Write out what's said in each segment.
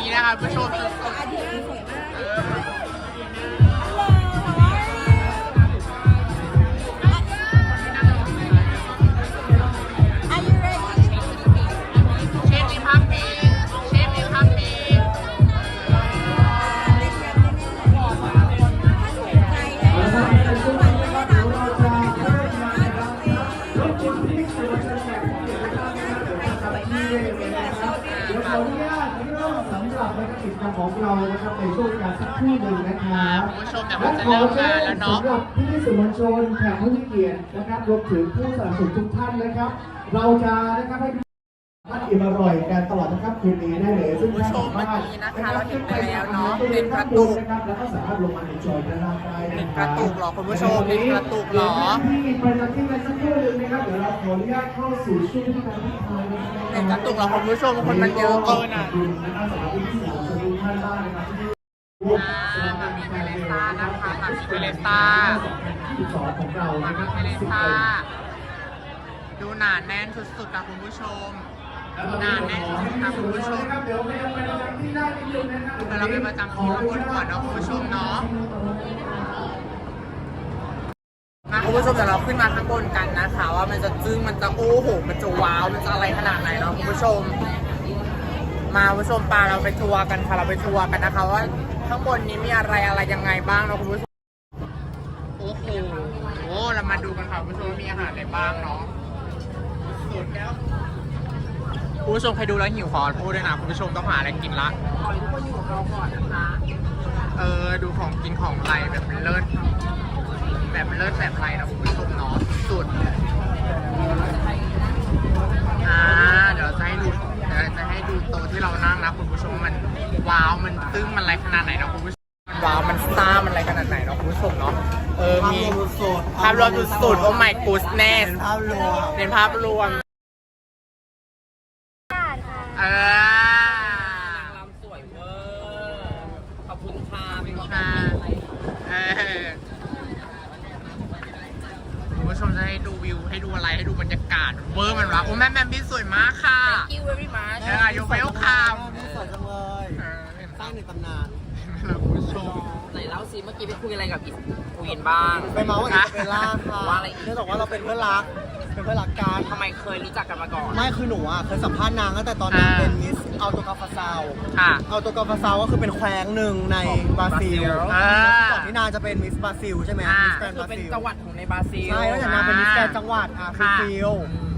รรยากา ของเรานะครับในช่วงการสักครู่หนึ่งนะครับคุณผู้ชมเดี๋ยวมันจะเริ่มงานแล้วเนาะ สำหรับพี่ๆสื่อมวลชนแขกผู้มีเกียรตินะครับรวมถึงผู้สนับสนุนทุกท่านนะครับ เราจะนะครับให้ ท่านอิ่มอร่อยกันตลอดนะครับคืนนี้ได้เลย ซึ่งคุณผู้ชมเมื่อกี้นะคะเราเห็นไปแล้วเนาะเป็นกระตุกนะครับแล้วก็สามารถลงมาในจอยด้านล่างได้นะคกระตุกหรอคุณผู้ชมเป็นกระตุกหรอที่ไปจากที่ไปสักครู่นึงนะครับเดี๋ยวเราขออนุญาตเข้าสู่ช่วงที่การพิพากานะครับเป็นกระตุกหรอคุณผู้ชมคนมันเยอะเกินอะขอบคุณนะครับสำหรับพี่สื่อมวลชนทุกท่านมากนะครับที่ร่วมามีเมเลซ่านะคะมามีเมเลซ่าสองของเรามานะคมีเมเลซ่าดูหนาแน่นสุดๆนะคุณผู้ชม ดูหนาแน่นสุดๆนะคุณผู้ชมเดี๋ยวไปประจำที่ได้นิดนึงนะครับเดี๋ยวเราไปประจำที่ข้างบนก่อนเนาะคุณผู้ชมเนาะมาคุณผู้ชมเดี๋ยวเราขึ้นมาข้างบนกันนะคะ ว่ามันจะจึ้งมันจะโอ้โหมันจะว้าวมันจะอะไรขนาดไหนเนาะคุณผู้ชม มาคุณผู้ชมปาเราไปทัวร์กันค่ะเราไปทัวร์กันนะคะว่าข้างบนนี้มีอะไรอะไรยังไงบ้างเนาะคุณผู้ชมโอ้โหเรามาดูกันค่ะคุณผู้ชมว่ามีอาหารอะไรบ้างเนาะสุดแล้ว คุณผู้ชมใครดูแล้วหิวขอพูดด้วยนะคุณผู้ชมต้องหาอะไรกินละขอให้ทุกคนอยู่กับเราก่อนนะคะ เออดูของกินของไรแบบเลิศแบบเลิศแบบไรนะคุณผู้ชมเนาะสุดอ่าเดี๋ยวจะให้ดูเดี๋ยวจะให้ดูโต๊ะที่เรานั่งนะคุณผู้ชมมันว้าวมันตึ้งมันอะไรขนาดไหนนะคุณผู้ชมมันว้าวมันซ่ามันอะไรขนาดไหนเนาะคุณผู้ชมเนาะเออมีภาพรวมสุดๆโอ้ my goodness ภาพรวมเป็นภาพรวม เออลำสวยเวอร์ขอบคุณค่ะเป็นค่ะเออคุณผู้ชมจะให้ดูวิวให้ดูอะไรให้ดูบรรยากาศเวอร์มันวะโอ้แม่แมมบี้สวยมากค่ะกิ้วเวอรี่มาร์เออยูเวลคามสวยจังเลยเออเห็นสปะร้างในตำนานคุณผู้ชม ไหนเล่าสิเมื่อกี้ไปคุยอะไรกับอีควีนบ้าง ไปเมาส์กับอิสเบลล่าค่ะว่าอะไรเนื่องจากว่าเราเป็นเพื่อนรัก เป็นเพื่อนรักกันทำไมเคยรู้จักกันมาก่อน ไม่คือหนูอะเคยสัมภาษณ์นางตั้งแต่ตอนนางเป็นมิสอัลโตกาฟาซาวค่ะอัลโตกาฟาซาวก็คือเป็นแคว้งหนึ่งในบราซิลอ่า ก่อนที่นางจะเป็นมิสบราซิลใช่ไหมอ่ามิสแกรนด์คืบอราเป็นซิลจังหวัดของในบราซิล ใช่แล้วจากนางเป็นมิสแกรนด์จังหวัดอะฟิค่ะฟิล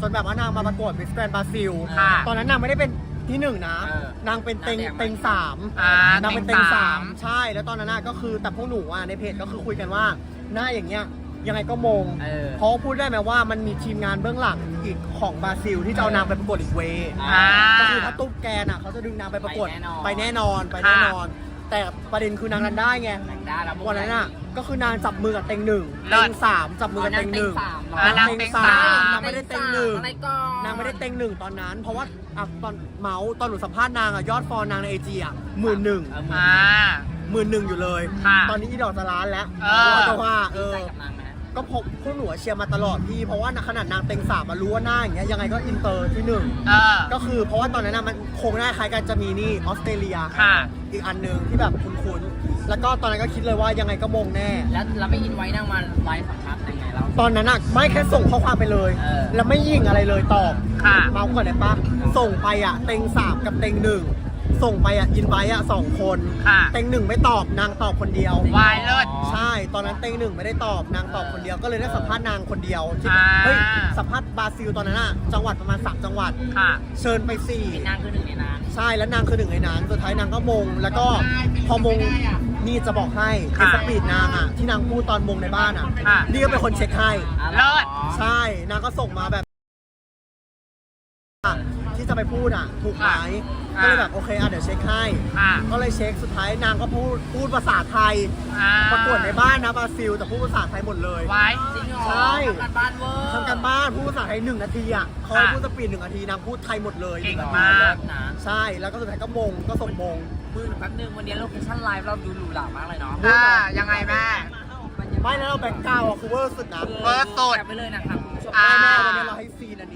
จนแบบว่านางมาประกวดมิสแกรนด์บราซิลค่ะตอนนั้นนางไม่ได้เป็นที่หนึ่งนะ เออนางเป็นเต็งนางแดงไหมเต็งสามอ่านนางเป็นเต็เต็งงสาสามม ใช่แล้วตอนนั้นน่ะก็คือแต่พวกหนูอะในเพจก็คือคุยกันว่าหน้าอย่างเงี้ย ยังไงก็มงเออ เพราะพูดได้ไหมว่ามันมีทีมงานเบื้องหลังอีกของบราซิลที่จะเอานางไปประกวดอีกเวย์อ่า ก็คือถ้าตุ๊กแกน่ะเขาจะดึงนางไปประกวดไปแน่นอนไปแน่นอนไปแน่นอน แต่ประเด็นคือนางนั้นได้ไงแบ่งได้แล้ว วันนั้นน่ะก็คือนางจับมือกับเต็งหนึ่งเลิเต็ศงสามจับมือกับเต็งหนึ่งอ่านางเต็งเต็งสาสามมนางไม่ได้เต็งหนึ่งอะไรก่อนนางไม่ได้เต็งหนึ่งตอนนั้น เพราะว่าอะตอนเมาส์ตอนหนูสัมภาษณ์นางอะยอดฟอลนางในไอจีอะหมื่นหนึ่งเออหมื่นอ่า หมื่นหนึ่งอยู่เลย ค่ะตอนนี้อีดอกจะล้านแล้วเออเพราะว่าเอดีอใจกับนางไหม ก็พบพวกหนูเชียร์มาตลอดพี่ เพราะว่าขนาดนางเต็งสามมารู้ว่าหน้าอย่างเงี้ยยังไงก็อินเตอร์ที่หนึ่งเออก็คือเพราะว่าตอนนั้นน่ะมันโครงหน้าคล้ายกันจะมีนี่ออสเตรเลียค่ะ อีกอันหนึ่งที่แบบคุ้นๆแล้วก็ตอนนั้นก็คิดเลยว่ายังไงก็มงแน่ แล้วเราไม่อินไว้นางมาไลฟ์สัมภาษณ์ยังไงเรา ตอนนั้นอะไม่แค่ส่งข้อความไปเลย เออแล้วไม่ยิงอะไรเลยตอบค่ะ เมาส์ก่อนได้ปะส่งไปอะเต็งสามกับเต็งหนึ่ง ส่งไปอะอินไว้อะสองคนค่ะเต็งหนึ่งไม่ตอบนางตอบคนเดียววายเลิศ ใช่ตอนนั้นเต็งหนึ่งไม่ได้ตอบนางตอบคนเดียวก็เลยได้สัมภาษณ์นางคนเดียวที่อ่า เฮ้ยสัมภาษณ์บราซิลตอนนั้นอะจังหวัดประมาณสามจังหวัด ค่ะเชิญไปสี่เป็นนางคือหนึ่งในนั้นใช่แล้วนางคือหนึ่งในนั้นสุดท้ายนางก็มง แล้วก็พอมงนี่จะบอกให้ในค่ะสปีดนางอะ ที่นางพูดตอนมงในบ้านอะค่ะ นี่ก็เป็นคนเช็คให้ เลิศ ใช่นางก็ส่งมาแบบอะ ที่จะไปพูดอะ ถูกไหมค่ะ ก็เลยแบบโอเคอะเดี๋ยวเช็คให้ค่ะก็เลยเช็คสุดท้ายนางก็พูดพูดภาษาไทย อ่าประกวดในบ้านนะบราซิลแต่พูดภาษาไทยหมดเลย ไว้จริงเหรอใช่ ทำการบ้านเวอร์ ทำการบ้านพูดภาษาไทยหนึ่งนาทีอะเขาให้ค่ะ พูดสปีดหนึ่งนาทีนางพูดไทยหมดเลยเก่งหนึ่นมากทีเลิศนะใช่แล้วก็สุดท้ายก็มงก็ส่งมง มือแป๊บนึงวันนี้โลเคชั่นไลฟ์เราดูหรูหรามากเลยเนาะอ่ายังไงแม่ ไม่แล้วเราแบ็คกราวด์อะคือเวอร์สุดนะ เวอร์สุดแคปไปเลยนะครับคุณผู้ชม อ่า ไม่แม่วันนี้เราให้ซีนอันนี้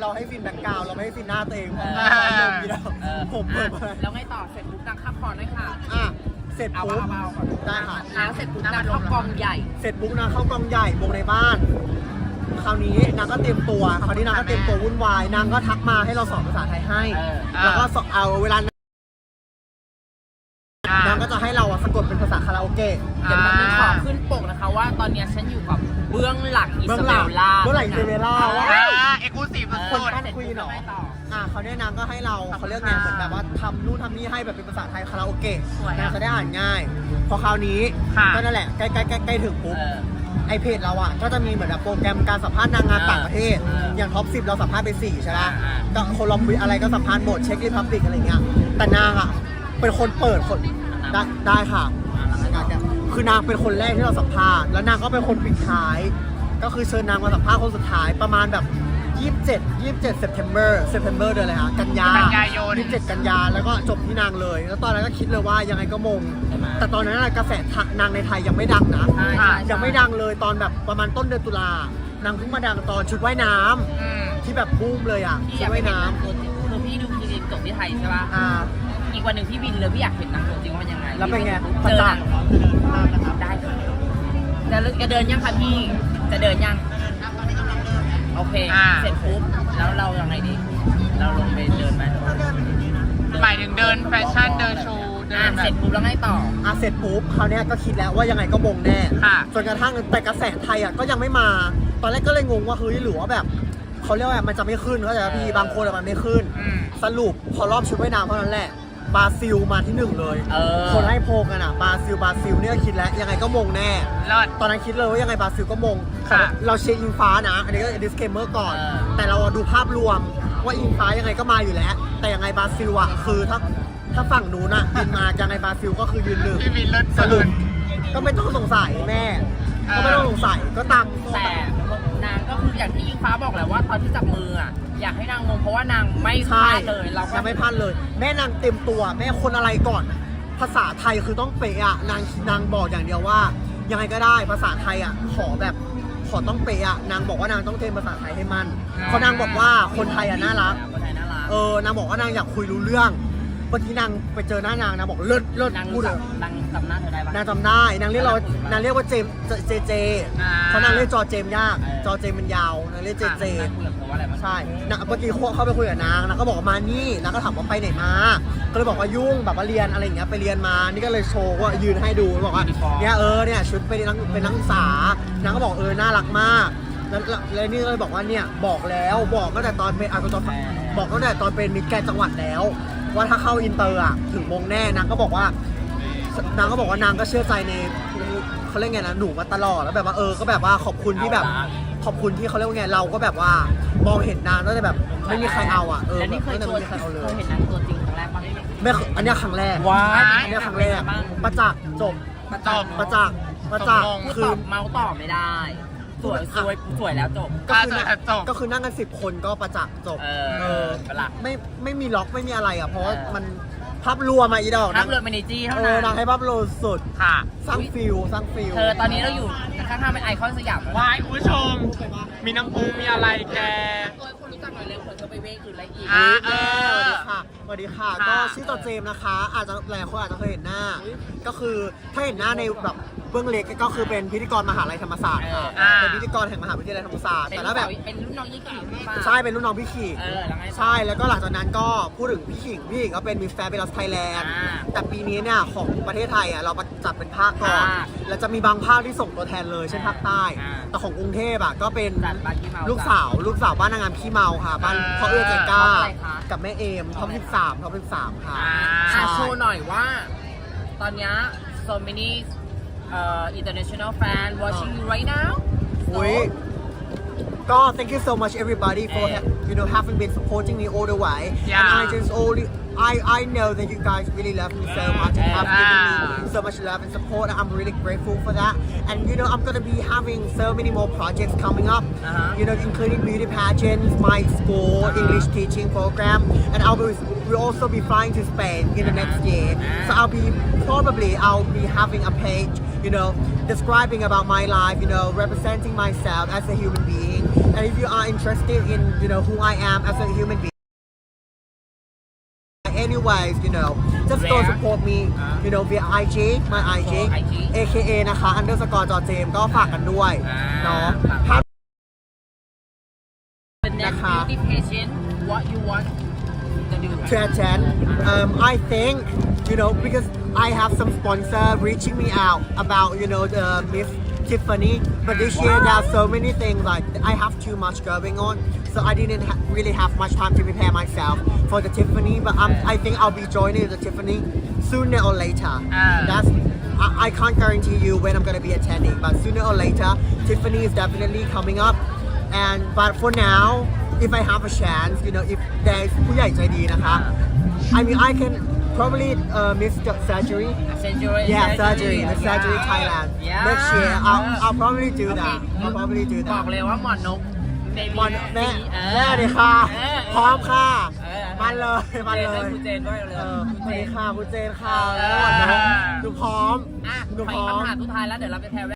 เราให้ซีนแบ็คกราวด์เราไม่ให้ซีนหน้าตัวเองเพราะเอว่าอเราลงอยู่แล้วเออผมเปิดมาอะแล้วไงต่อเสร็จปุ๊บนางข้ามคอนด้วยค่ะอะเสร็จเอาปุ๊บเบาๆก่อนได้ค่ะแล้วเสร็จปุ๊บนางเข้ากองใหญ่ เสร็จปุ๊บนางเข้ากองใหญ่วงในบ้าน คราวนี้นางก็เตรียมตัว คราวนี้นางก็เตรียมตัววุ่นวาย นางก็ทักมาให้เราสอนภาษาไทยให้ เออแล้วก็สอนเอาเวลาอ่านางก็จะให้เราอะสะกดเป็นภาษาคาราโอเกะ เดี๋ยวแป๊บนึงขอขึ้นปกนะคะว่าตอนเนี้ยฉันอยู่กับเบื้องหลังอิเบื้ซาองเบหลังลล่าเบื้องหลังอิซาเบลล่าว่าาเขาเนี่ยนางก็ให้เราเขาเรียกไงเหมือนแบบว่าทำนู่นทำนี่ให้แบบเป็นภาษาไทยคาราโอเกะสวยอะนางจะได้อ่านง่าย พอคราวนี้ค่ะก็นั่นแหละใกล้ใกล้ใกล้ใกล้ถึงปุ๊บเออไอเพจเราอะก็จะมีเหมือนแบบโปรแกรมการสัมภาษณ์นางงามเออต่างประเทศ เอออย่างท็อปสิเราสัมภาษณ์ไปสี่ใช่ไหมอ่าก็โคลอมเบียอะไรก็สัมภาษณ์หมดเช็ครีพับลิกอะไรเงี้ยแต่นางอะเป็นคนเปิดคนได้ได้ค่ะ คือนางเป็นคนแรกที่เราสัมภาษณ์ แล้วนางก็เป็นคนปิดท้าย ก็คือเชิญนางมาสัมภาษณ์คนสุดท้ายประมาณแบบ 27 27 September September เดือนอะไรฮะกันยากันยายน 27 กันยาแล้วก็จบที่นางเลย แล้วตอนนั้นก็คิดเลยว่ายังไงก็มงใช่ไหมแต่ตอนนั้นน่ะกระแสนางในไทยยังไม่ดังนะใช่อะใช่ ยังไม่ดังเลยตอนแบบประมาณต้นเดือนตุลานางเพิ่งมาดังตอนชุดว่ายน้ำอืมที่แบบบูมเลยอะพี่ชุอดยากไปว่ายเห็นน้นางตัวจริงคือพี่ดูพีรีจบที่ไทยใช่ป่ะำอ่า อีกวันหนึ่งพี่บินเลยพี่อยากเห็นนางตัวจริงว่ามันยังไงแล้วเป็นไงเจอนางนะครับได้ค่ะจะจะเดินยังคะพี่ จะเดินยัง โอเค อ่า เสร็จปุ๊บ แล้วเรายังไงดี เราลงไปเดินไหมหมายถึงเดินแฟชั่นเดินโชว์เดิอะนแบเสร็บ จปุ๊บแล้วไงต่อ อะเสร็จปุ๊บคราวเนี้ยก็คิดแล้วว่ายังไงก็มงแน่ค่ะ จนกระทั่งแต่กระแสไทยอะก็ยังไม่มา ตอนแรกก็เลยงงว่าเฮ้ยหรือว่าแบบเขาเรียกว่ามันจะไม่ขึ้นเข้าใจไหมพี่บางคนอะมันไม่ขึ้น อืม สรุปพอรอบชุดว่ายน้ำเท่านั้นแหละ บราซิลมาที่หนึ่งเลย เออ คนให้โพลกันอะบราซิลบราซิลเนี่ยคิดแล้วยังไงก็มงแน่เลิศตอนนั้นคิดเลยว่ายังไงบราซิลก็มง ค่ะเราเชียร์อิงฟ้านะ อันนี้ก็ disclaimer ก่อน เออ แต่เราดูภาพรวมว่าอิงฟ้ายังไงก็มาอยู่แล้ว แต่ยังไงบราซิลอะคือถ้าถ้าฝั่งนู้นอะบินมายังไงบราซิลก็คือยืนหนึ่งพี่วินเลิศสรุเกิปนก็ไม่ต้องสงสัยแม่เออก็ไม่ต้องสงสัยก็ตาม แต่นาง ก็คืออย่างที่ยิงฟ้าบอกแหละว่าตอนที่จับมืออะอยากให้นางงงเพราะว่านางไม่พใช่ลาดเลยเราก็ยังไม่พลาดเลย แม่นางเต็มตัว แม่คนอะไรก่อน ภาษาไทยคือต้องเป๊ะอะนางนางบอกอย่างเดียวว่า ยังไงก็ได้ภาษาไทยอะขอแบบขอต้องเป๊ะอะนางบอกว่านางต้องเทรนภาษาไทยให้มันเพราะนางบอกว่าคนไทยอะน่ารักคนไทยน่ารักเออนางบอกว่านางอยากคุยรู้เรื่อง เมื่อกี้นางไปเจอหน้านางนางบอกเลิศเลิศนางพูรู้ดจัเลกยนางจำหน้าเธอได้ปะ นางจำได้นางเรียกเรานางเรียกว่าเจมเจเจอ่าเพราะนางเรียกจอเจมยาก เออ จอเจมมันยาวนางเรียกเจเจ นางคุยกับเธอว่าอะไรบ้างใช่นะเมื่อกี้เข้าไปคุยกับนางนางก็บอกว่ามานี่นางก็ถามว่าไปไหนมา ก็เลยบอกว่ายุ่งแบบว่าเรียนอะไรอย่างเงี้ยไปเรียนมา นี่ก็เลยโชว์ว่ายืนให้ดูบอกว่าเนี่ยเออเนี่ยชุดเป็นนักเป็นนักศึกษานางก็บอกเออน่ารักมาก แล้วแล้วแล้วนี่ก็เลยบอกว่าเนี่ยบอกแล้วบอกตั้งแต่ตอนเป็นอะตอนบอกตั้งแต่ตอนเป็นมิตรแกรนด์จังหวัดแล้ว ว่าถ้าเข้าอินเตอร์อะถึงมงแน่นางก็บอกว่านางก็บอกว่านางก็เชื่อใจในเขาเรียกไงนะหนูมาตลอดแล้วแบบว่าเออก็แบบว่าขอบคุณที่แบบขอบคุณที่เขาเรียกว่าไงเราก็แบบว่ามองเห็นนางแล้วแต่แบบไม่มีใครเอาอะเออแล้วนี่เคยแบบตัวไม่มีใครเอาเลยเคยเห็นนางตัวจริงครั้งแรกปะไม่เคยอันเนี้ยครั้งแรกว้ายอันเนี้ยครั้งแรกบ้างประจักษ์จบประจักษ์ประจักษ์ประจักษ์ตกลงพูดคืตออบเมาส์ต่อไม่ได้ สวยสวยสวยแล้วจบ ก็คืออะจบก็คือนั่งกันสิบคนก็ประจักษ์จบ เออเออเป็นหลักไม่ไม่มีล็อกไม่มีอะไรอะ เพราะว่าเออ มันภาพรวมมาอีดอกทันาบงเรือเมเนจีเท่าเอนั้อนนางให้ภาพรวมสุด ค่ะ สร้างฟิลสร้างฟิลเธอตอนนี้เราอยู่ข้างๆเป็นไอคอนสยามวายคุณผู้ชม มีน้ำพุมีอะไรแกตัวคนรู้จักหน่อยเร็วเผื่อเธอไปเวกหรืออะไรอีก อะแม่สวัสดีค่ะสวัสดีค่ะ ค่ะ ก็ชื่อต่อเจมส์นะคะ อาจจะหลายคนอาจจะเคยเห็นหน้า ก็คือถ้าเห็นหน้าในแบบเบื้องเล็กก็คือเป็นพิธีกรมหาลัยธรรมศาสตร์ค่ะอ่า เป็นพิธีกรแห่งมหาวิทยาลัยธรรมศาสตร์เป็นแต่แล้วแบบ เป็นรุ่นน้องยี่กี่หรือเปล่าใช่เป็นรุ่นน้องพี่ขิงเออแล้วไงต่อ ใช่แล้วก็หลังจากนั้นก็พูดถึงพี่ขิงพี่ขิงก็เป็นมิสแฟร์เบลัสไทยแลนด์อ่าแต่ปีนี้เนี่ยของประเทศไทยอะเราจัดเป็นภาคก่อน ภาคแล้วจะมีบางภาคที่ส่งตัวแทนเลยเช่นภาคใต้ อ่าแต่ของกรุงเทพอะก็เป็นจัดบ้านขี้เมาลูกสาวลูกสาวบ้านนางงามขี้เมาค่ะบ้านพ่อเอื้อใจกล้าท็อปอะไรคะ กับแม่เอมท็อป13ท็อป13ค่ะอ่าอะโชว์หน่อยว่า ตอนเนี้ย so many uh, international fan watching you right now So, อุ้ยก็ thank you so much everybody for Yeah. you know having been supporting me all the way Yeah. and I just only I I know that you guys really love me so much and have given me Yeah. so much love and support and I'm really grateful for that and you know I'm gonna be having so many more projects coming up Uh-huh. you know including beauty pageants my school Uh-huh. English teaching program and I'll be we'll also be flying to Spain in the next year so I'll be probably I'll be having a page you know describing about my life you know representing myself as a human being and if you are interested in you know who I am as a human being anyways you know just go Where? support me you know via IG my IG Oh, IG. AKA นะคะ underscore จอเจมก็ฝากกันด้วย อ่า เนาะ ฝาก ภาพ the next นะคะ beauty pageant what you want to attend. Um, I think, you know, because I have some sponsor reaching me out about, you know, the Miss Tiffany. But this year there are so many things like I have too much going on, so I didn't ha- really have much time to prepare myself for the Tiffany. But um, I think I'll be joining the Tiffany sooner or later. Ah. That's I, I can't guarantee you when I'm gonna be attending, but sooner or later, Tiffany is definitely coming up. And but for now, if I have a chance, you know, if there's ผู้ใหญ่ใจดีนะคะ I mean, I can probably uh, miss the surgery. surgery Yeah, surgery, the surgery Thailand. Yeah. Next year, I'll, I'll probably do that. Okay. I'll probably do บอก that. เลยว่าหมอนนก baby มอนแม่เออแม่เลยค่ะเออพร้อมค่ะ เออมันเลยมันเลยจนให้คุณเจนด้วยเร็วเออๆคุณสวัสเจดีน ค่ะคุณเจนค่ะเออหมอนกดูพร้อมอะดูไปพร้อม คำถามสุดท้ายแล้วเดี๋ยวเราไปแทนแว่นใครอะ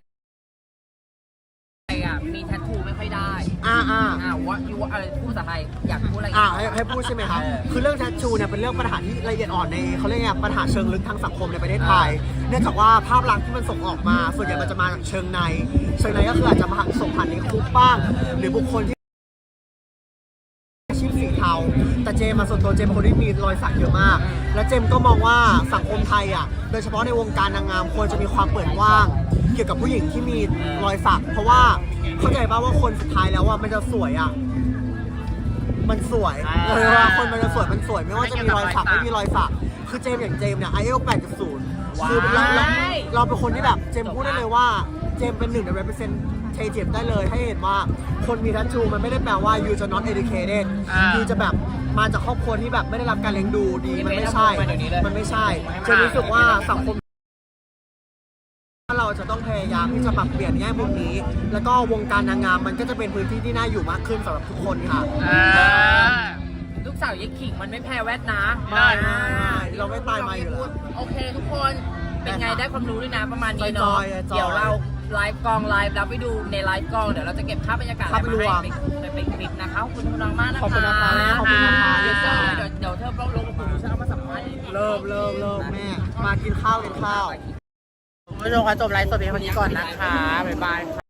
มีแทททูไม่ค่อยได้อ่าอ่าอ่า what you อะไรพูดภาษาไทยอยากพูดอะไรอ่าให้ให้พูดใช่ไหมครับเออคือเรื่องแทชชูเนี่ยเป็นเรื่องปัญหาที่ละเอียดอ่อนในเขาเรียกไงปัญหาเชิงลึกทางสังคมในประเทศไทย เนื่องจากว่าภาพลักษณ์ที่มันส่งออกมา ส่วนใหญ่มันจะมาจากเชิงใน เชิงในก็คืออาจจะมาส่งผ่านในคุกบ้าง หรือบุคคลที่อาชีพสีเทาแต่แต่เจมมาส่วนตัวเจมเป็นคนที่มีรอยสักเยอะมาก และเจมก็มองว่าสังคมไทยอะ โดยเฉพาะในวงการนางงามควรจะมีความเปิดกว้าง เกี่ยวกับผู้หญิงที่มีรอยสัก เพราะว่า เข้าใจป่าว่าคนสุดท้ายแล้วว่ามันจะสวยอะ มันสวยอ่าเลยว่าคนมันจะสวยมันสวยไม่ว่าจะมีรอยสักไม่มีรอยสักคือเจมส์อย่างเจมส์เนี่ยไอเอล8.0คือเราเราเราเป็นคนที่แบบเจมส์พูดได้เลยว่าเจมส์เป็นหนึ่งใน represent เทเจมส์ได้เลยให้เห็นว่าคนมีทัชชูมันไม่ได้แปลว่า you จะ not educated อ่า you จะแบบมาจากครอบครัวที่แบบไม่ได้รับการเลี้ยงดูดีมันไม่ใช่ มันไม่ใช่เจมส์รู้สึกว่าสังคมเรา จะต้องพยายามที่จะปรับเปลี่ยนแง่มุมนี้ แล้วก็วงการนางงามมันก็จะเป็นพื้นที่ที่น่าอยู่มากขึ้นสำหรับทุกคนค่ะอ่าลูกสาวยักขิงมันไม่แพ้แวดนะไม่ไม่ไม่เราไม่ตายมาอยู่แล้ว โอเคทุกคนเป็นไงได้ความรู้ด้วยนะประมาณนี้จเนาะอยๆจอยๆเดี๋ยวเราไลฟ์กองไลฟ์แล้วไปดูในไลฟ์กองเดี๋ยวเราจะเก็บภาพบรรยากาศภาพรวมไปไปเป็นคลิปนะคะขอบคุณคุณน้องมากนะคะขอบคุณนะคะแม่ขอบคุณนะคะ เดี๋ยวเจอเดี๋ยวเดี๋ยวเธอต้องลงกับคุณฉันเอามาสัมภาษณ์อีกที เริ่มเริ่มเริ่มแม่ มากินข้าวกินข้าวคุณ ผู้ชมคะจบไลฟ์สดเพียงเท่านี้ก่อนนะคะ บ๊ายบายค่ะ